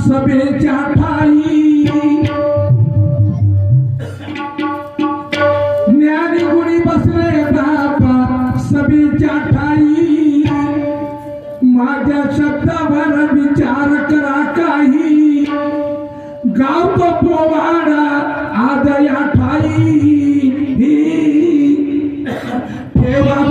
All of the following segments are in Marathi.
सभेच्या ठाई. न्यारी गुणी बसले बापा सभेच्या ठाई. माझ्या शब्दावर विचार करा काही. गाव तो पोवाडा आदया ठाई. ठेवा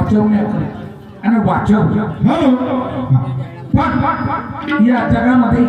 वाचवण्याकडे आणि वाचव या जगामध्ये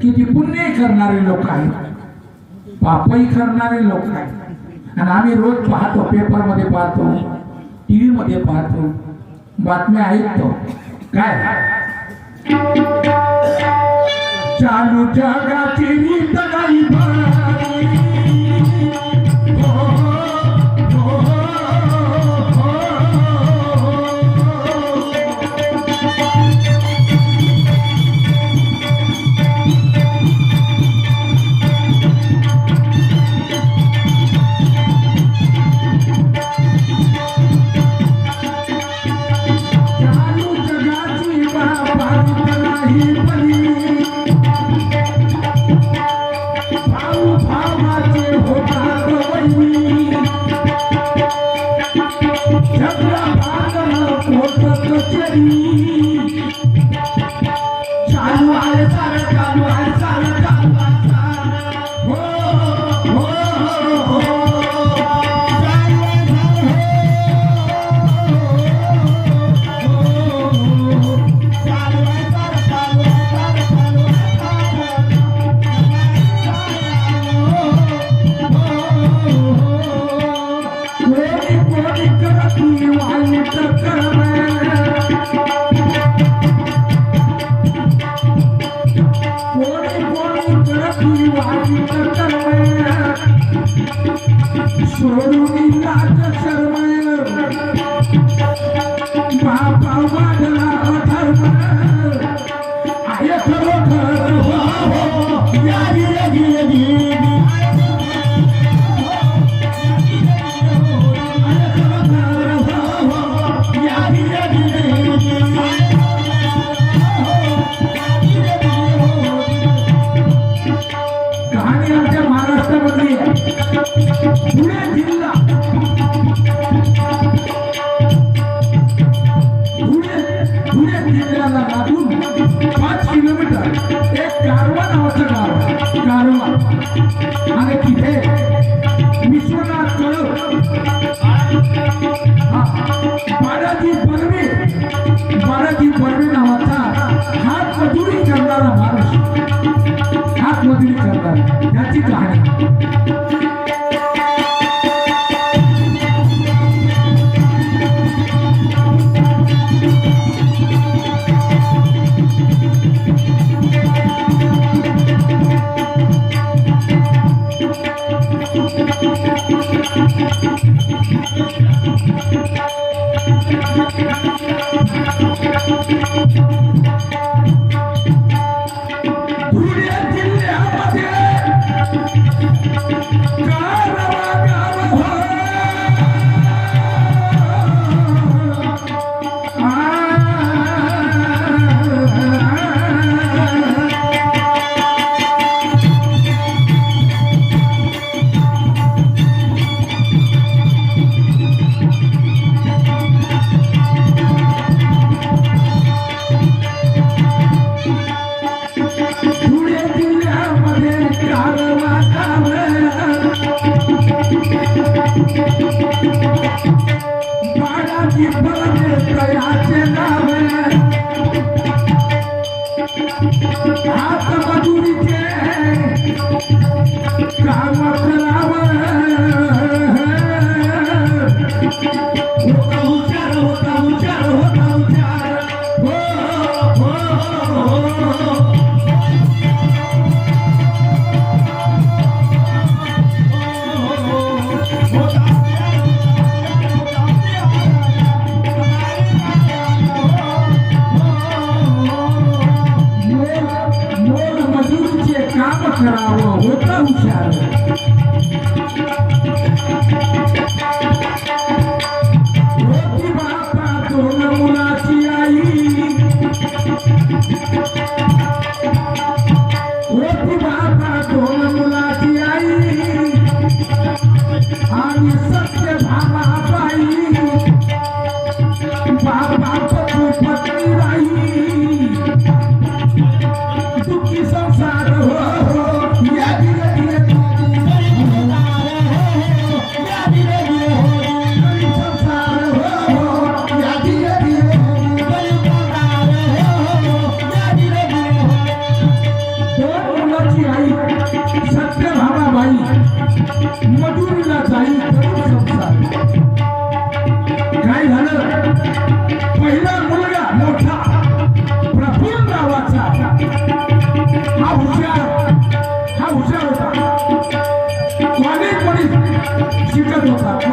किती पुण्यही करणारे लोक आहेत. पापही करणारे लोक आहेत. आणि आम्ही रोज पाहतो पेपरमध्ये पाहतो टी व्हीमध्ये पाहतो. बातम्या ऐकतो. काय? चालू जगाची रीत नाही I'm हाथ बदूरी के है शिकत होता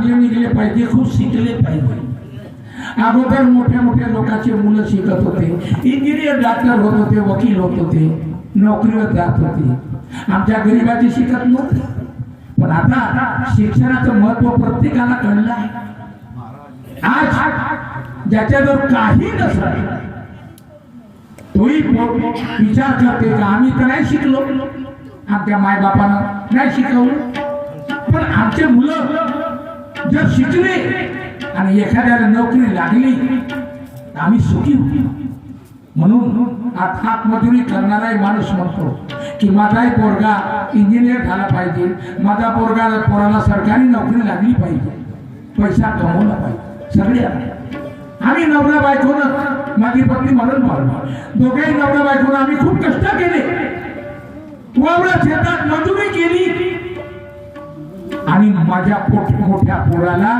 चांगले निघले पाहिजे खूप शिकले पाहिजे. अगोदर मोठ्या मोठ्या लोकांचे मुलं शिकत होते. इंजिनियर डॉक्टर होत होते वकील होत होते नोकरीवर जात होते. आमच्या गरिबाचे शिकत नव्हते. पण आता शिक्षणाचं महत्त्व प्रत्येकाला कळलं आहे. आज ज्याच्याजवळ काही नसलं तोही विचार करते का आम्ही तर नाही शिकलो. आमच्या मायबापानं नाही शिकवलं. पण आमचे मुलं जर शिकले आणि एखाद्याला नोकरी लागली आम्ही सुखी होऊ म्हणून आज हातमजुरी करणाराही माणूस म्हणतो की माझाही पोरगा इंजिनियर झाला पाहिजे. माझा पोरगा पोराला सरकारी नोकरी लागली पाहिजे. पैसा कमवला पाहिजे. सगळे आम्ही नवरा बायकोनं माझी पत्नी म्हणून पावली दोघेही नवरा बायकोनं आम्ही खूप कष्ट केले. वावरा शेतात मजुरी केली. आणि माझ्या मोठ्या पोराला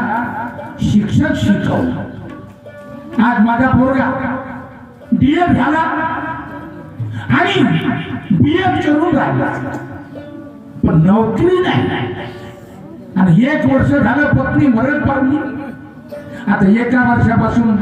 शिक्षक शिकवलं. आज माझा पोरगा डीएफ झाला आणि बीएड करून राहिला. पण नोकरी नाही. आणि एक वर्ष झालं पत्नी मरण पावली. आता एका वर्षापासून